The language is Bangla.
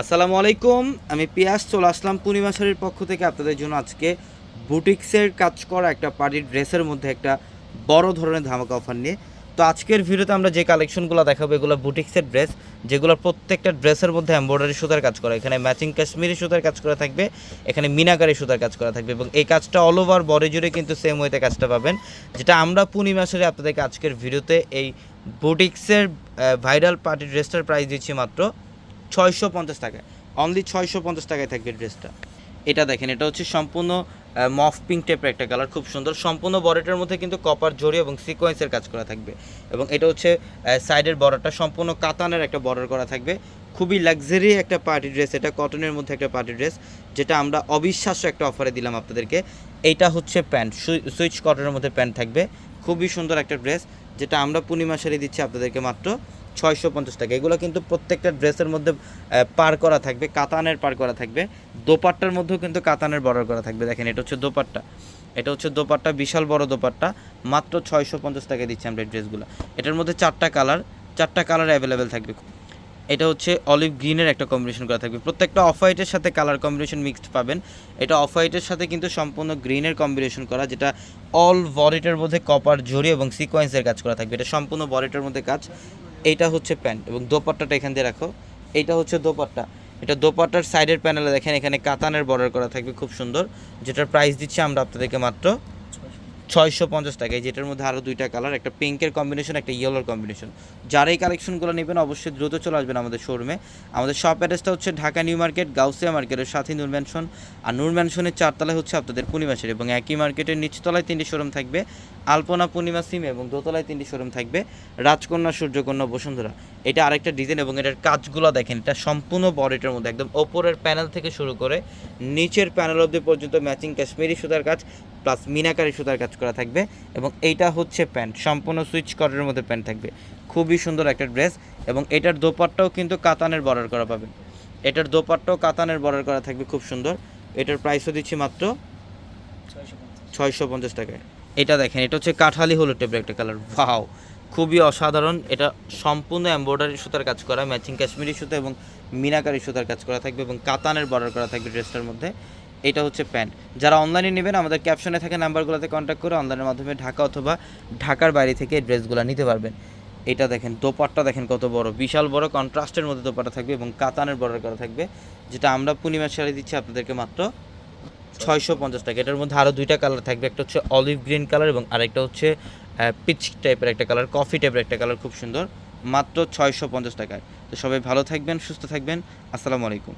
আসসালামু আলাইকুম, আমি পিয়াস, চলে আসলাম পূর্ণিমা পক্ষ থেকে আপনাদের জন্য আজকে বুটিক্সের কাজ করা একটা পার্টির ড্রেসের মধ্যে একটা বড় ধরনের ধামাকা অফার নিয়ে। তো আজকের ভিডিওতে আমরা যে কালেকশনগুলো দেখাবো, এগুলো বুটিক্সের ড্রেস যেগুলো প্রত্যেকটা ড্রেসের মধ্যে এমব্রয়ডারি সুতার কাজ করা, এখানে ম্যাচিং কাশ্মীরি সুতার কাজ করা থাকবে, এখানে মিনাকারি সুতার কাজ করা থাকবে এবং এই কাজটা অল ওভার বডি জুড়ে কিন্তু সেম ওয়েতে কাজটা পাবেন। যেটা আমরা পূর্ণিমা শাড়ি আপনাদেরকে আজকের ভিডিওতে এই বুটিক্সের ভাইরাল পার্টি ড্রেসটার প্রাইস দিচ্ছি মাত্র ছয়শো পঞ্চাশ টাকায় অনলি ছয়শো পঞ্চাশ টাকায় থাকবে ড্রেসটা এটা দেখেন, এটা হচ্ছে সম্পূর্ণ মফ পিঙ্ক টাইপের একটা কালার খুব সুন্দর। সম্পূর্ণ বডিটার মধ্যে কিন্তু কপার জড়ি এবং সিকোয়েন্সের কাজ করা থাকবে। এবং এটা হচ্ছে সাইডের বর্ডারটা সম্পূর্ণ কাতানের একটা বর্ডার করা থাকবে। খুবই লাক্সারি একটা পার্টি ড্রেস এটা কটনের মধ্যে একটা পার্টি ড্রেস যেটা আমরা অবিশ্বাস্য একটা অফারে দিলাম আপনাদেরকে। এইটা হচ্ছে প্যান্ট সুইচ কটনের মধ্যে প্যান্ট থাকবে। খুবই সুন্দর একটা ড্রেস যেটা আমরা পূর্ণিমা শাড়ি দিচ্ছি আপনাদেরকে মাত্র ছয়শো পঞ্চাশ টাকা। এগুলো কিন্তু প্রত্যেকটা ড্রেসের মধ্যে পার করা থাকবে, কাতানের পার করা থাকবে। দোপাট্টার মধ্যেও কিন্তু কাতানের বর্ডার করা থাকবে। দেখেন, এটা হচ্ছে দোপাট্টা। এটা হচ্ছে দোপাট্টা, বিশাল বড় দোপাট্টা। মাত্র ছয়শো পঞ্চাশ টাকায় দিচ্ছি আমরা এই ড্রেসগুলো। এটার মধ্যে চারটা কালার চারটা কালার অ্যাভেলেবেল থাকবে। এটা হচ্ছে অলিভ গ্রিনের একটা কম্বিনেশন করা থাকবে। প্রত্যেকটা অফ হোয়াইটের সাথে কালার কম্বিনেশন মিক্সড পাবেন। এটা অফ হোয়াইটের সাথে কিন্তু সম্পূর্ণ গ্রিনের কম্বিনেশন করা, যেটা অল বডিটার মধ্যে কপার জড়ি এবং সিকোয়েন্সের কাজ করা থাকবে। এটা সম্পূর্ণ বডিটার মধ্যে কাজ। এইটা হচ্ছে প্যান্ট এবং দোপাট্টাটা এখান দিয়ে রাখো। এটা হচ্ছে দোপাট্টা। এটা দোপাট্টার সাইডের প্যানেলে দেখেন এখানে কাতানের বর্ডার করা থাকবে, খুব সুন্দর। যেটার প্রাইস দিচ্ছি আমরা আপনাদেরকে মাত্র ছয়শো পঞ্চাশ টাকায় যেটার মধ্যে আরও দুইটা কালার একটা পিঙ্কের কম্বিনেশন একটা ইয়েলোর কম্বিনেশন যারা এই কালেকশনগুলো নেবেন, অবশ্যই দ্রুত চলে আসবেন আমাদের শোরুমে আমাদের শপ অ্যাড্রেসটা হচ্ছে ঢাকা নিউ মার্কেট, গাউসিয়া মার্কেটের সাথে নূর ম্যানশন আর নূর ম্যানশনের চারতলায় হচ্ছে আপনাদের পূর্ণিমাসের এবং একই মার্কেটের নিচতলায় তিনটি শোরুম থাকবে। আলপনা পূর্ণিমা সিম এবং দোতলায় তিনটি শোরুম থাকবে। রাজকন্যা, সূর্যকন্যা, বসুন্ধরা। এটা আরেকটা ডিজাইন এবং এটার কাজগুলো দেখেন, এটা সম্পূর্ণ বডিটার মধ্যে একদম ওপরের প্যানেল থেকে শুরু করে নিচের প্যানেল অবধি পর্যন্ত ম্যাচিং কাশ্মীরি সুতার কাজ প্লাস মিনাকারি সুতার কাজ করা থাকবে এবং এইটা হচ্ছে প্যান্ট সম্পূর্ণ সুইচ কটের মধ্যে প্যান্ট থাকবে। খুবই সুন্দর একটা ড্রেস এবং এটার দোপাট্টাও কিন্তু কাতানের বর্ডার করা পাবেন। এটার দোপাট্টাও কাতানের বর্ডার করা থাকবে, খুব সুন্দর। এটার প্রাইসও দিচ্ছি মাত্র ছয়শো পঞ্চাশ টাকায়। এটা দেখেন, এটা হচ্ছে কাঠালি হলুদ টাইপের একটা কালার ভাও খুবই অসাধারণ। এটা সম্পূর্ণ এমব্রয়ডারি সুতার কাজ করা ম্যাচিং কাশ্মীরি সুতা এবং মিনাকারি সুতার কাজ করা থাকবে এবং কাতানের বর্ডার করা থাকবে ড্রেসটার মধ্যে। এটা হচ্ছে প্যান্ট। যারা অনলাইনে নেবেন, আমাদের ক্যাপশনে থাকা নাম্বারগুলোতে কন্ট্যাক্ট করে অনলাইনের মাধ্যমে ঢাকা অথবা ঢাকার বাইরে থেকে ড্রেসগুলো নিতে পারবেন। এটা দেখেন, দোপাট্টা দেখেন কত বড়। বিশাল বড় কন্ট্রাস্টের মধ্যে দোপাট্টা থাকবে এবং কাতানের বর্ডার করা থাকবে, যেটা আমরা পূর্ণিমার শাড়ি দিচ্ছি আপনাদেরকে মাত্র ছয়শো পঞ্চাশ টাকা। এটার মধ্যে আরও দুইটা কালার থাকবে, একটা হচ্ছে অলিভ গ্রিন কালার এবং আরেকটা হচ্ছে পিচ টাইপের একটা কালার কফি টাইপের একটা কালার খুব সুন্দর, মাত্র ছয়শো পঞ্চাশ টাকায়। তো সবাই ভালো থাকবেন, সুস্থ থাকবেন, আসসালামু আলাইকুম।